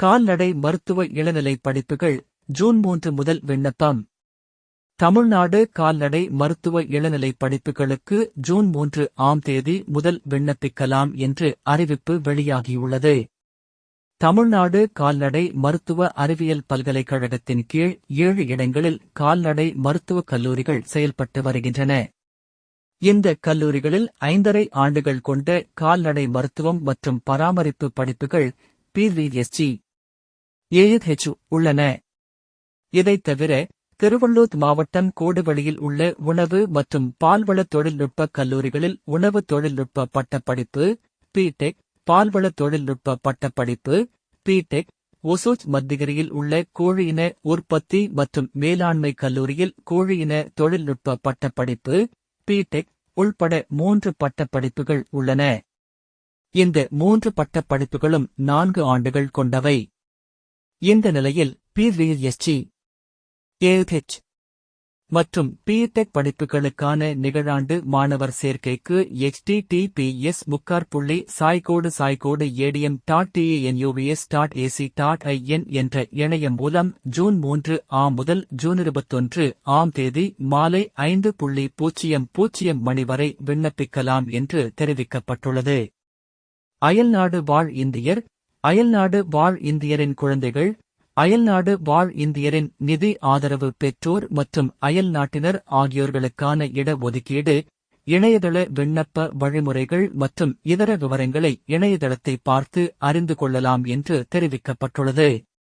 கால்நடை மருத்துவ இளநிலை படிப்புகள் ஜூன் மூன்று முதல் விண்ணப்பம். தமிழ்நாடு கால்நடை மருத்துவ இளநிலை படிப்புகளுக்கு ஜூன் மூன்று ஆம் தேதி முதல் விண்ணப்பிக்கலாம் என்று அறிவிப்பு வெளியாகியுள்ளது. தமிழ்நாடு கால்நடை மருத்துவ அறிவியல் பல்கலைக்கழகத்தின் கீழ் ஏழு இடங்களில் கால்நடை மருத்துவக் கல்லூரிகள் செயல்பட்டு வருகின்றன. இந்த கல்லூரிகளில் ஐந்தரை ஆண்டுகள் கொண்ட கால்நடை மருத்துவம் மற்றும் பராமரிப்பு படிப்புகள் பிவிஎஸ்ஜி ஏஎச்ஹெச் உள்ளன. இதைத் தவிர திருவள்ளூர் மாவட்டம் கோடுவழியில் உள்ள உணவு மற்றும் பால்வள தொழில்நுட்ப கல்லூரிகளில் உணவு தொழில்நுட்ப பட்டப்படிப்பு பிடெக் பால்வள தொழில்நுட்ப பட்டப்படிப்பு பிடெக் ஒசூச் மத்திகிரியில் உள்ள கோழியின உற்பத்தி மற்றும் மேலாண்மை கல்லூரியில் கோழியின தொழில்நுட்ப பட்டப்படிப்பு பிடெக் உள்பட மூன்று பட்டப்படிப்புகள் உள்ளன. இந்த மூன்று பட்டப்படிப்புகளும் நான்கு ஆண்டுகள் கொண்டவை. இந்த நிலையில் பிவிஎஸ்ஜி ஏஹெச் மற்றும் பிடெக் படிப்புகளுக்கான நிகழாண்டு மாணவர் சேர்க்கைக்கு எச்டிடிபிஎஸ் முக்கார் புள்ளி சாய்கோடு சாய்கோடு ADM dot TNUVS dot AC dot IN என்ற இணையம் மூலம் ஜூன் மூன்று ஆம் முதல் ஜூன் இருபத்தொன்று ஆம் தேதி மாலை ஐந்து புள்ளி பூஜ்ஜியம் பூஜ்ஜியம் மணி வரை விண்ணப்பிக்கலாம் என்று தெரிவிக்கப்பட்டுள்ளது. அயல்நாடு வாழ் இந்தியர் அயல்நாடு வாழ் இந்தியரின் குழந்தைகள் அயல்நாடு வாழ் இந்தியரின் நிதி ஆதரவு பெற்றோர் மற்றும் அயல் நாட்டினர் ஆகியோர்களுக்கான இட ஒதுக்கீடு இணையதள விண்ணப்ப வழிமுறைகள் மற்றும் இதர விவரங்களை இணையதளத்தை பார்த்து அறிந்து கொள்ளலாம் என்று தெரிவிக்கப்பட்டுள்ளது.